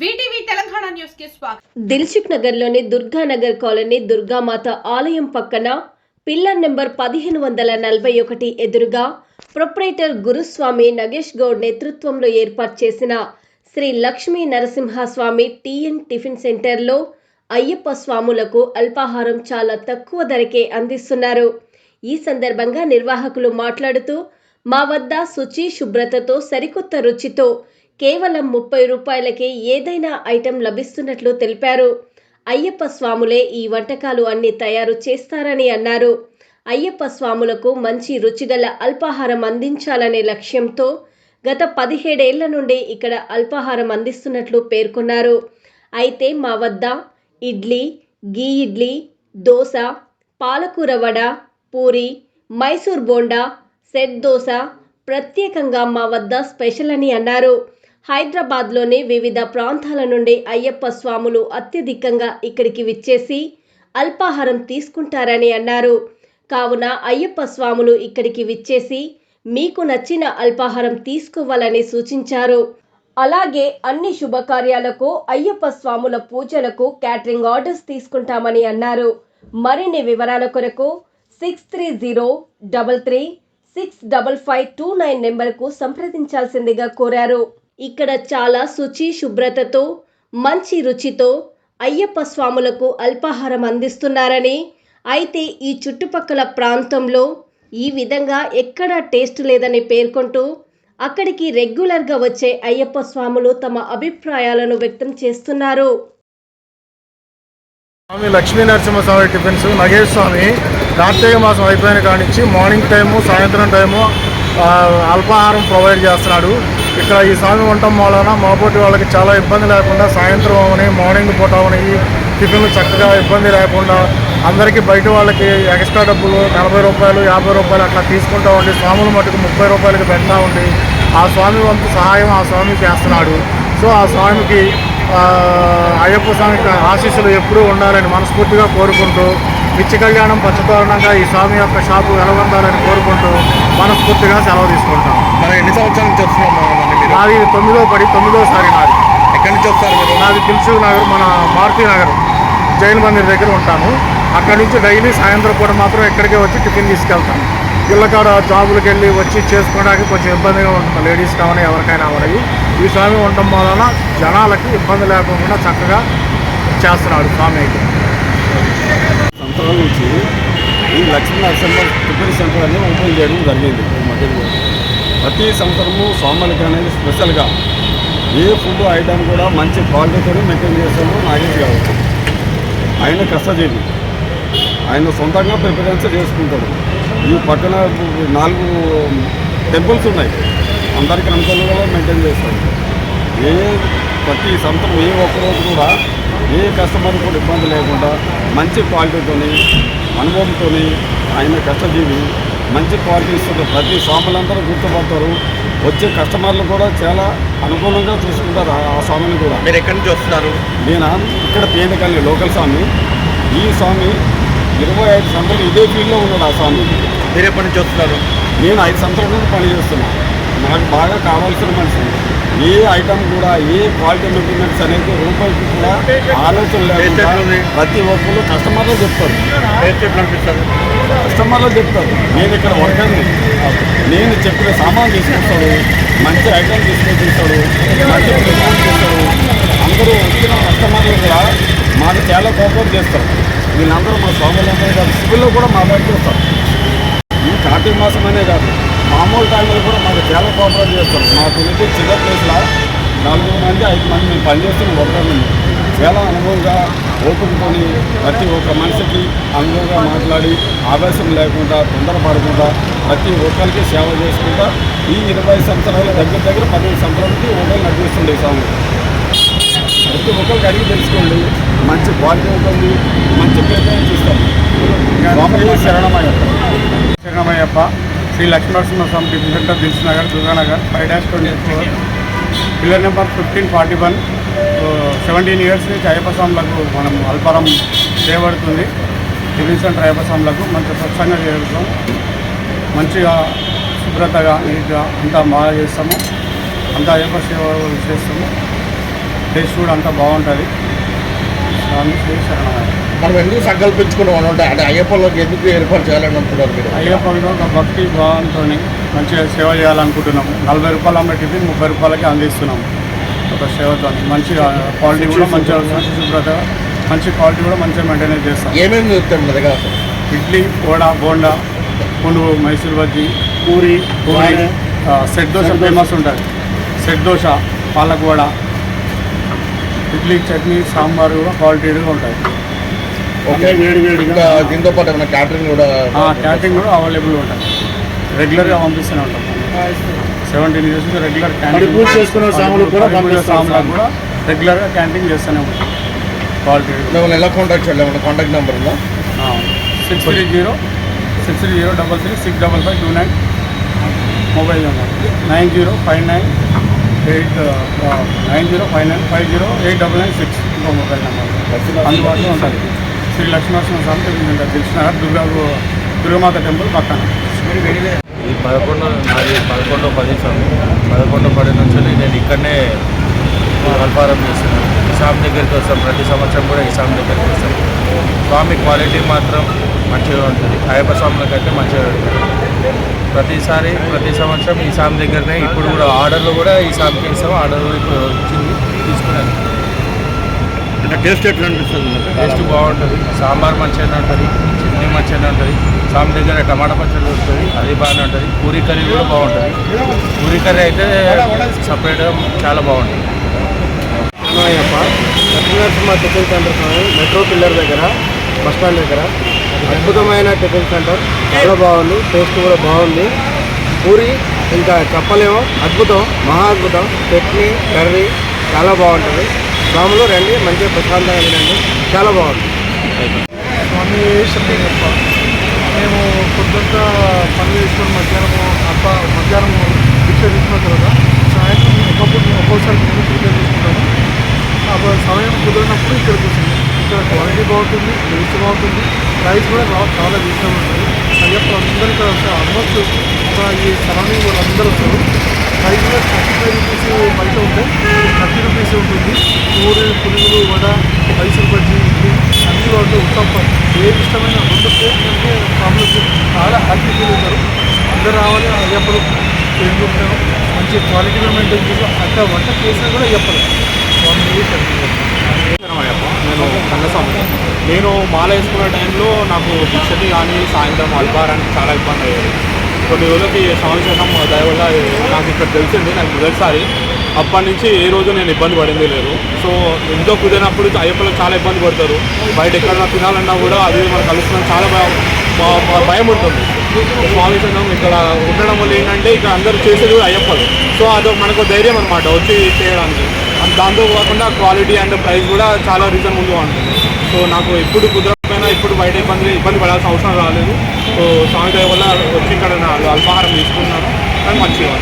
VTV నగర్లోని నగర్లోని Durganagar colony Durgamata ఆలయం పక్కన పిల్లర్ నెంబర్ పదిహేను వందల నలభై ఒకటి ఎదురుగా ప్రొపరేటర్ గురుస్వామి నగేష్ గౌడ్ నేతృత్వంలో ఏర్పాటు చేసిన శ్రీ లక్ష్మీ నరసింహస్వామి టీఎన్ టిఫిన్ సెంటర్లో అయ్యప్ప స్వాములకు అల్పాహారం చాలా తక్కువ ధరకే అందిస్తున్నారు. ఈ సందర్భంగా నిర్వాహకులు మాట్లాడుతూ మా వద్ద శుచి శుభ్రతతో సరికొత్త రుచితో కేవలం ముప్పై రూపాయలకే ఏదైనా ఐటెం లభిస్తున్నట్లు తెలిపారు. అయ్యప్ప స్వాములే ఈ వంటకాలు అన్ని తయారు చేస్తారని అన్నారు. అయ్యప్ప స్వాములకు మంచి రుచిగల అల్పాహారం అందించాలనే లక్ష్యంతో గత పదిహేడేళ్ళ నుండి ఇక్కడ అల్పాహారం అందిస్తున్నట్లు పేర్కొన్నారు. అయితే మా వద్ద ఇడ్లీ గీ ఇడ్లీ దోశ పాలకూర వడ పూరి మైసూర్ బోండా సెట్ దోశ ప్రత్యేకంగా మా వద్ద స్పెషల్ అని అన్నారు. హైదరాబాద్లోని వివిధ ప్రాంతాల నుండి అయ్యప్ప స్వాములు అత్యధికంగా ఇక్కడికి విచ్చేసి అల్పాహారం తీసుకుంటారని అన్నారు. కావున అయ్యప్ప స్వాములు ఇక్కడికి విచ్చేసి మీకు నచ్చిన అల్పాహారం తీసుకోవాలని సూచించారు. అలాగే అన్ని శుభకార్యాలకు అయ్యప్ప స్వాముల పూజలకు క్యాటరింగ్ ఆర్డర్స్ తీసుకుంటామని అన్నారు. మరిన్ని వివరాల కొరకు six three zero double three six double five two nine నెంబర్కు సంప్రదించాల్సిందిగా కోరారు. ఇక్కడ చాలా శుచి శుభ్రతతో మంచి రుచితో అయ్యప్ప స్వాములకు అల్పాహారం అందిస్తున్నారని. అయితే ఈ చుట్టుపక్కల ప్రాంతంలో ఈ విధంగా ఎక్కడా టేస్ట్ లేదని పేర్కొంటూ అక్కడికి రెగ్యులర్గా వచ్చే అయ్యప్ప స్వాములు తమ అభిప్రాయాలను వ్యక్తం చేస్తున్నారు. స్వామి లక్ష్మీ నరసింహస్వామి టిఫిన్స్ నగేష్ స్వామి కార్తీక మాసం అయిపోయిన కాడి మార్నింగ్ టైము సాయంత్రం టైము అల్పాహారం ప్రొవైడ్ చేస్తున్నాడు. ఇక్కడ ఈ స్వామి ఉండటం వలన మాపోటి వాళ్ళకి చాలా ఇబ్బంది లేకుండా సాయంత్రం అవని మార్నింగ్ పూట అవని టిఫిన్లు చక్కగా ఇబ్బంది లేకుండా అందరికీ బయట వాళ్ళకి ఎక్స్ట్రా డబ్బులు నలభై రూపాయలు యాభై రూపాయలు అట్లా తీసుకుంటా ఉండి స్వాములు మటుకు ముప్పై రూపాయలకి పెడతా ఉండి ఆ స్వామి వంతు సహాయం ఆ స్వామి చేస్తున్నాడు. సో ఆ స్వామికి అయ్యప్ప స్వామికి ఆశీస్సులు ఎప్పుడూ ఉండాలని మనస్ఫూర్తిగా కోరుకుంటూ నిత్య కళ్యాణం పచ్చతోరణంగా ఈ స్వామి యొక్క షాపు వెలగొందాలని కోరుకుంటూ మనస్ఫూర్తిగా సెలవు తీసుకుంటాం. మనం ఎన్ని సంవత్సరాల నుంచి వస్తున్నాం నాది తొమ్మిదో పడి తొమ్మిదోసారి నాది. ఎక్కడి నుంచి వస్తారు మీరు? నాది దిల్సు నగర్ మన మారుతి నగర్ జైన్ మందిర్ దగ్గర ఉంటాను అక్కడి నుంచి డైలీ సాయంత్రం పూట మాత్రం ఇక్కడికే వచ్చి టిఫిన్ తీసుకెళ్తాను ఇళ్ళకాడ జాబులకు వెళ్ళి వచ్చి చేసుకోవడానికి కొంచెం ఇబ్బందిగా ఉంటుంది. లేడీస్ కావాలి ఎవరికైనా అవనవి ఈ స్వామి ఉండటం వలన జనాలకి ఇబ్బంది లేకుండా చక్కగా చేస్తున్నాడు స్వామి అయితే. సంవత్సరాల నుంచి ఈ లక్ష్మీ నరసింహ టిఫిన్ సెంటర్ అనేది ఓపెన్ చేయడం జరిగింది. ఈ మధ్యలో ప్రతి సంవత్సరము సోమలకి అనేది స్పెషల్గా ఏ ఫుడ్ ఐటమ్ కూడా మంచి క్వాలిటీతో మెయింటైన్ చేస్తాము నాగేష్ గారు ఆయన కష్టజీవి. ఆయన సొంతంగా ప్రిఫరెన్స్ చేసుకుంటాడు. ఈ పక్కన నాలుగు టెంపుల్స్ ఉన్నాయి. అందరికీ అనుకూలంగా మెయింటైన్ చేస్తాడు. ఏ ప్రతి సంవత్సరం ఏ ఒక్కరోజు కూడా ఏ కస్టమర్ కూడా ఇబ్బంది లేకుండా మంచి క్వాలిటీతోని అనుభవంతోని ఆయన కష్టజీవి మంచి క్వాలిటీ ఇస్తుంది ప్రతి స్వాములందరూ గుర్తుపడతారు. వచ్చే కస్టమర్లు కూడా చాలా అనుకూలంగా చూసుకుంటారు ఆ- స్వామిని కూడా. మీరు ఎక్కడి నుంచి వస్తున్నారు? నేను ఇక్కడ పేదకల్లి లోకల్ స్వామి. ఈ స్వామి ఇరవై ఐదు సంవత్సరాలు ఇదే ఫీల్డ్లో ఉన్నాడు ఆ స్వామి. మీరు ఎప్పటి నుంచి వస్తున్నారు? నేను ఐదు సంవత్సరాల నుంచి పని చేస్తున్నా. నాకు బాగా కావాల్సిన మనిషి. ఏ ఐటమ్ కూడా ఏ క్వాలిటీ మెయింటెనెన్స్ అనేది రూపాయికి కూడా ఆలోచన లేకుండా? ప్రతి ఒక్కరు కస్టమర్లో చెప్తారు. కస్టమర్లో చెప్తారు. నేను ఇక్కడ వర్కర్ని నేను చెప్పిన సామాన్ తీసుకొస్తాడు మంచి ఐటమ్ తీసుకొని తీస్తాడు మంచి ప్రిఫరెన్స్ చేస్తాడు అందరూ వచ్చిన కస్టమర్లు కూడా మాకు చాలా కోఆపరేట్ చేస్తారు. వీళ్ళందరూ మా స్వాములందరూ కాదు సివిల్లో కూడా మా దగ్గర వస్తారు ఈ కార్తీక మాసం అనే కాదు. మామూలు టైంలో కూడా మాకు చాలా కోఆపరేట్ చేస్తారు. మాకు ఉన్నది చిన్న ప్లేస్లో నలుగురు మంది ఐదు మంది మేము పనిచేస్తున్న వర్కర్లు చాలా అనుభవంగా ఓపికతోని ప్రతి ఒక్క మనిషికి అనుభవంగా మాట్లాడి ఆవేశం లేకుండా తొందరపడకుండా ప్రతి ఒక్కరికి సేవ చేసుకుంటా ఈ ఇరవై సంవత్సరాల దగ్గర దగ్గర పదిహేను సంవత్సరాలకి ఓటలు నడిపిస్తుండే ఈ స్వామి. ప్రతి ఒక్కరికి అడిగి తెలుసుకోండి. మంచి క్వాలిటీ ఉంటుంది మంచి ప్రిఫరెన్స్ ఇస్తాం స్వామి శరణమయ్య. శరణమయ్యప్ప. Shri Lakshminarasimha Swamy tiffin center Dilsukhnagar Durganagar five dash twenty four. Pillar number fifteen forty one. Seventeen years నుంచి అయ్యప్ప స్వాములకు మనం అల్పారం చేయబడుతుంది. టిఫిన్ సెంటర్ అయ్యప్ప స్వాములకు మంచి స్వచ్ఛంగా చేస్తాం. మంచిగా శుభ్రతగా నీట్గా అంతా బాగా చేస్తాము. అంతా అయ్యప్ప సేవ చేస్తాము. టేస్ట్ కూడా అంతా బాగుంటుంది. స్వామి శ్రీ శరణమయ్య మనం ఎందుకు సంకల్పించుకున్నాం అంటే అంటే అయ్యప్పలోకి ఎందుకు ఏర్పాటు చేయాలని అనుకున్నారు మీరు? అయ్యప్పలో ఒక భక్తి భావంతో మంచిగా సేవ చేయాలనుకుంటున్నాము. నలభై రూపాయలు అమ్మే టిఫిన్ ముప్పై రూపాయలకి అందిస్తున్నాము. ఒక సేవతో మంచిగా క్వాలిటీ కూడా మంచిగా మంచి శుభ్రత మంచి క్వాలిటీ కూడా మంచిగా మెయింటైన్ చేస్తాం. ఏమేమి చెప్తారు మీ దగ్గర? ఇడ్లీ వడ బోండా పునుగు మైసూర్ బజ్జీ పూరి సెట్ దోశ ఫేమస్ ఉంటుంది. సెట్ దోశ పాలక్ వడ ఇడ్లీ చట్నీ సాంబార్ కూడా క్వాలిటీగా ఉంటాయి. ఓకే. వేడి వేడిగా. దీంతో పాటు ఏమైనా క్యాటరింగ్ కూడా క్యాటరింగ్ కూడా అవైలబుల్ ఉంటుంది రెగ్యులర్గా పంపిస్తూనే ఉంటాం. సెవెంటీన్ ఇయర్స్ నుంచి రెగ్యులర్ పూజ చేసుకునే సాములకు కూడా సాములకు కూడా రెగ్యులర్గా క్యాంటీన్ చేస్తూనే ఉంటాం. క్వాలిటీ మిమ్మల్ని ఎలా కాంటాక్ట్ చేయాలి? ఏమైనా కాంటాక్ట్ నెంబర్ ఉందా? Six three zero six three zero double three six double five two nine mobile number nine zero five nine eight nine zero five nine five zero eight double nine six ఇంకో mobile number అందుబాటులో ఉంటుంది. శ్రీ లక్ష్మీనరసింహ స్వామి తెలిసిన తెలిసినారు? Durga Durga Mata temple పక్కన. ఈ పదకొండు నాది పదకొండో పది స్వామి. పదకొండో పది నుంచి నేను ఇక్కడనే అల్పారం చేస్తున్నాను. ఇసాం దగ్గరికి వస్తాం ప్రతి సంవత్సరం కూడా ఇసాం దగ్గరికి వస్తాం స్వామి క్వాలిటీ మాత్రం మంచిగా ఉంటుంది. అయ్యప్ప స్వాములకైతే మంచిగా ఉంటుంది. ప్రతిసారి ప్రతి సంవత్సరం ఈ సామ్ దగ్గరనే ఇప్పుడు కూడా ఆర్డర్లు కూడా ఈ సామికి ఇస్తాం ఆర్డర్ ఇప్పుడు వచ్చింది. తీసుకున్నాను. అంటే టేస్ట్ ఎట్లా అనిపిస్తుంది? టేస్ట్ బాగుంటుంది. సాంబార్ మంచిగానే ఉంటుంది చట్నీ మంచిగానే ఉంటుంది. సామి దగ్గర టమాటా పచ్చడి వస్తుంది అది బాగానే ఉంటుంది. పూరీ కర్రీ కూడా బాగుంటుంది. పూరీ కర్రీ అయితే సపరేట్గా చాలా బాగుంటుంది. Ayyappa Lakshminarasimha tiffin center metro pillar దగ్గర బస్ స్టాండ్ దగ్గర. అద్భుతమైన టిఫిన్ సెంటర్. చాలా బాగుంది టేస్ట్ కూడా బాగుంది. పూరి ఇంకా చెప్పలేము అద్భుతం మహా అద్భుతం. చట్నీ కర్రీ చాలా బాగుంటుంది. స్వాములు రండి మంచిగా ప్రశాంతంగా తినండి చాలా బాగుంది. స్వామి శరణయ్యప్ప మేము పొద్దుంతా పని చేసుకుని మధ్యాహ్నం అప్ప మధ్యాహ్నం దీక్ష తీసుకున్న తర్వాత సాయంత్రం ఒకప్పుడు ఒక్కోసారి మేము ప్రిపేర్ చేసుకుంటాము అప్పుడు సమయం కుదిరినప్పుడు ఇక్కడ వస్తుంది ఇక్కడ క్వాలిటీ బాగుంటుంది టేస్ట్ బాగుంటుంది ప్రైస్ కూడా బా- చాలా రీజనబుల్ ఉంటుంది. అయ్యప్ప అందరికీ ఆల్మోస్ట్ ఈ సరౌండింగ్ వాళ్ళందరూ వస్తారు ప్రైస్ థర్టీ ఫైవ్ రూపీస్ బయట ఉంటాయి థర్టీ రూపీస్ ఉంటుంది. కూర పునుగులు వడ మైసూర్ బజ్జీ ఇడ్లీ అన్ని వాళ్ళు ఉత్తప్ప. ఏది ఇష్టమైన రెండు ప్లేట్లు అంటే ప్రాబ్లమ్స్ చాలా హ్యాపీ ఫీల్ అవుతారు అందరు రావాలి అయ్యప్పలు చేసుకుంటారు మంచి క్వాలిటీగా మెయింటైన్ చేసి అక్కడ వంట చేసినా కూడా అయ్యప్పలు. స్వామి నేను కన్నస్వామి. నేను మాల వేసుకునే టైంలో నాకు భిక్షకి కానీ సాయంత్రం అల్పారానికి చాలా ఇబ్బంది అయ్యేది. కొన్ని రోజులకి స్వామి శరణం వల్ల నాకు ఇక్కడ తెలిసింది నాకు మొదటిసారి. అప్పటి నుంచి ఏ రోజు నేను ఇబ్బంది పడింది లేదు. సో ఇంట్లో కుదిరినప్పుడు అయ్యప్పలు చాలా ఇబ్బంది పడతారు. బయట ఎక్కడైనా తినాలన్నా కూడా అది మనం కలుస్తున్నాం చాలా భయం భయం ఉంటుంది. స్వామి సంఘం ఇక్కడ ఉండడం వల్ల ఏంటంటే ఇక్కడ అందరూ చేసేది కూడా అయ్యప్పలు. సో అదొక మనకు ధైర్యం అనమాట వచ్చి చేయడానికి. దాంతో కాకుండా క్వాలిటీ అండ్ ప్రైస్ కూడా చాలా రీజనబుల్గా ఉంటుంది. సో నాకు ఎప్పుడు కుదర ఇప్పుడు బయట ఇబ్బంది ఇబ్బంది పడాల్సిన అవసరం రాలేదు. సో స్వామి దయ వల్ల వచ్చి ఇక్కడ అల్పాహారం తీసుకున్నాను. కానీ మంచిగా